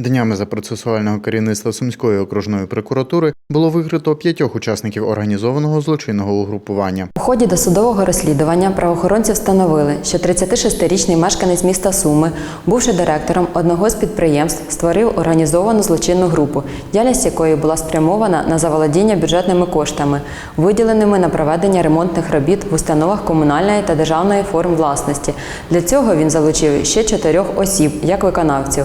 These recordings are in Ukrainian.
Днями за процесуального керівництва Сумської окружної прокуратури було викрито п'ятьох учасників організованого злочинного угрупування. У ході досудового розслідування правоохоронці встановили, що 36-річний мешканець міста Суми, бувши директором одного з підприємств, створив організовану злочинну групу, діяльність якої була спрямована на заволодіння бюджетними коштами, виділеними на проведення ремонтних робіт в установах комунальної та державної форм власності. Для цього він залучив ще чотирьох осіб як виконавців.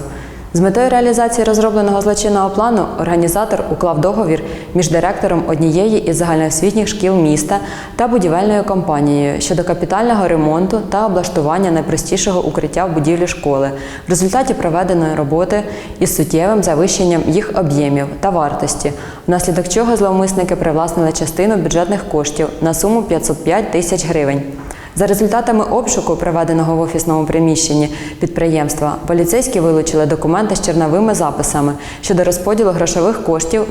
З метою реалізації розробленого злочинного плану організатор уклав договір між директором однієї із загальноосвітніх шкіл міста та будівельною компанією щодо капітального ремонту та облаштування найпростішого укриття в будівлі школи в результаті проведеної роботи із суттєвим завищенням їх об'ємів та вартості, внаслідок чого зловмисники привласнили частину бюджетних коштів на суму 505 тисяч гривень. За результатами обшуку, проведеного в офісному приміщенні підприємства, поліцейські вилучили документи з черновими записами щодо розподілу грошових коштів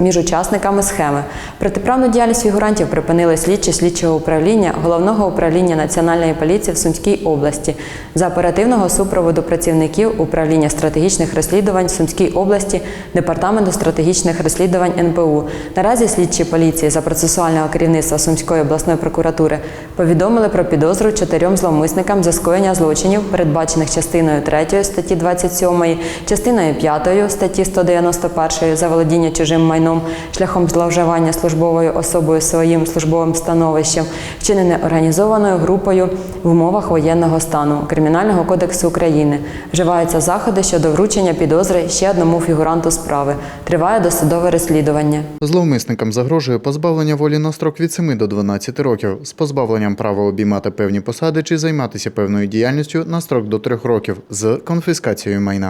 між, учасниками схеми. Протиправну діяльність фігурантів припинили слідчі слідчого управління головного управління національної поліції в Сумській області за оперативного супроводу працівників управління стратегічних розслідувань в Сумській області департаменту стратегічних розслідувань НПУ. Наразі слідчі поліції за процесуального керівництва Сумської обласної прокуратури повідомили про підозру чотирьом зловмисникам за скоєння злочинів, передбачених частиною 3 статті 27, частиною 5 статті 191 за володіння чужим майном шляхом зловживання службовою особою своїм службовим становищем, вчинене організованою групою в умовах воєнного стану Кримінального кодексу України. Вживаються заходи щодо вручення підозри ще одному фігуранту справи. Триває досудове розслідування. Зловмисникам загрожує позбавлення волі на строк від 7 до 12 років з позбавленням права обіймати певні посади чи займатися певною діяльністю на строк до трьох років з конфіскацією майна.